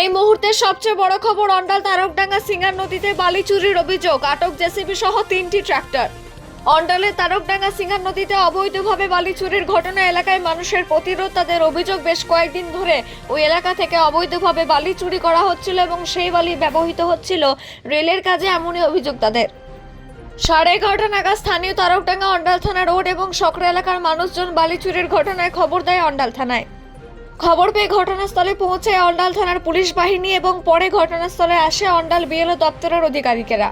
এই মুহূর্তে সবচেয়ে বড় খবর অন্ডাল তারকডাঙ্গা সিঙ্গার নদীতে বালি চুরির অভিযোগ। আটক জেসিবি সহ তিনটি ট্রাক্টর। অন্ডালের তারকডাঙ্গা সিঙ্গার নদীতে অবৈধভাবে বালি চুরির ঘটনা এলাকায় মানুষের প্রতিরোধ তাদের অভিযোগ বেশ কয়েকদিন ধরে ওই এলাকা থেকে অবৈধভাবে বালি চুরি করা হচ্ছিল এবং সেই বালি ব্যবহৃত হচ্ছিল রেলের কাজে এমনই অভিযোগ তাদের। সাড়ে এগারোটা নাগাদ স্থানীয় তারকডাঙ্গা অন্ডাল থানা রোড এবং সকরা এলাকার মানুষজন বালি চুরির ঘটনায় খবর দেয় অন্ডাল থানায়। খবর পেয়ে ঘটনাস্থলে পৌঁছে অন্ডাল থানার পুলিশ বাহিনী এবং পরে ঘটনাস্থলে আসে অন্ডাল বিএলও দপ্তরের আধিকারিকেরা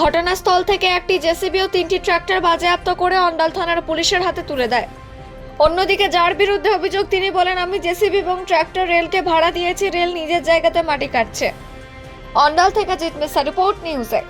ঘটনাস্থল থেকে একটি জেসিবি ও তিনটি ট্রাক্টর বাজেয়াপ্ত করে অন্ডাল থানার পুলিশের হাতে তুলে দেয়। অন্যদিকে যার বিরুদ্ধে অভিযোগ, তিনি বলেন, আমি জেসিবি এবং ট্রাক্টর রেলকে ভাড়া দিয়েছি, রেল নিজের জায়গাতে মাটি কাটছে। অন্ডাল থেকে জিতমিসা রিপোর্ট, নিউজে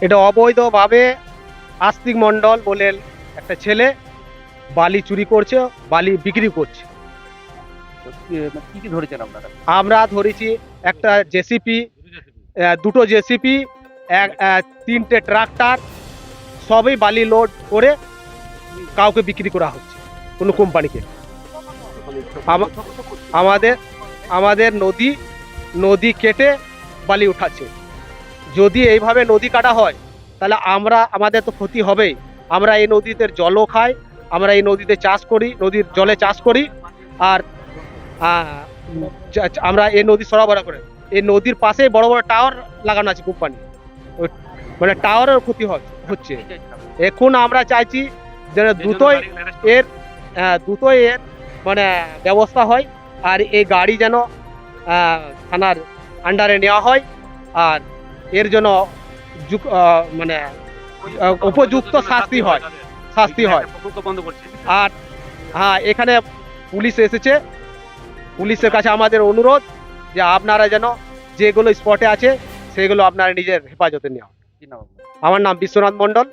এটা অবৈধভাবে আস্তিক মণ্ডল বলে একটা ছেলে বালি চুরি করছে বালি বিক্রি করছে। কি- মানে কি কি ধরেছেন আপনারা? আমরা ধরেছি একটা জেসিপি দুটো জেসিপি তিনটে ট্রাক্টর সবই বালি লোড করে কাউকে বিক্রি করা হচ্ছে কোনো কোম্পানিকে। আমাদের আমাদের নদী নদী কেটে বালি উঠাচ্ছে। যদি এইভাবে নদী কাটা হয় তাহলে আমরা আমাদের তো ক্ষতি হবেই। আমরা এই নদীতে জলও খাই আমরা এই নদীতে চাষ করি নদীর জলে চাষ করি আর আমরা এই নদী সরবরাহ করে। এই নদীর পাশে বড় বড় টাওয়ার লাগানো আছে কোম্পানি। মানে টাওয়ারের ক্ষতি হচ্ছে? এখন আমরা চাইছি যেন দ্রুতই এর আহ, দ্রুতই এর মানে ব্যবস্থা হয় আর এই গাড়ি যেন থানার আন্ডারে নেওয়া হয় আর এর জন্য মানে উপযুক্ত শাস্তি হয় শাস্তি হয়। আর হ্যাঁ এখানে পুলিশ এসেছে। পুলিশের কাছে আমাদের অনুরোধ যে আপনারা যেন যেগুলো স্পটে আছে সেগুলো আপনারা নিজের হেফাজতে নেওয়া। আমার নাম বিশ্বনাথ মণ্ডল।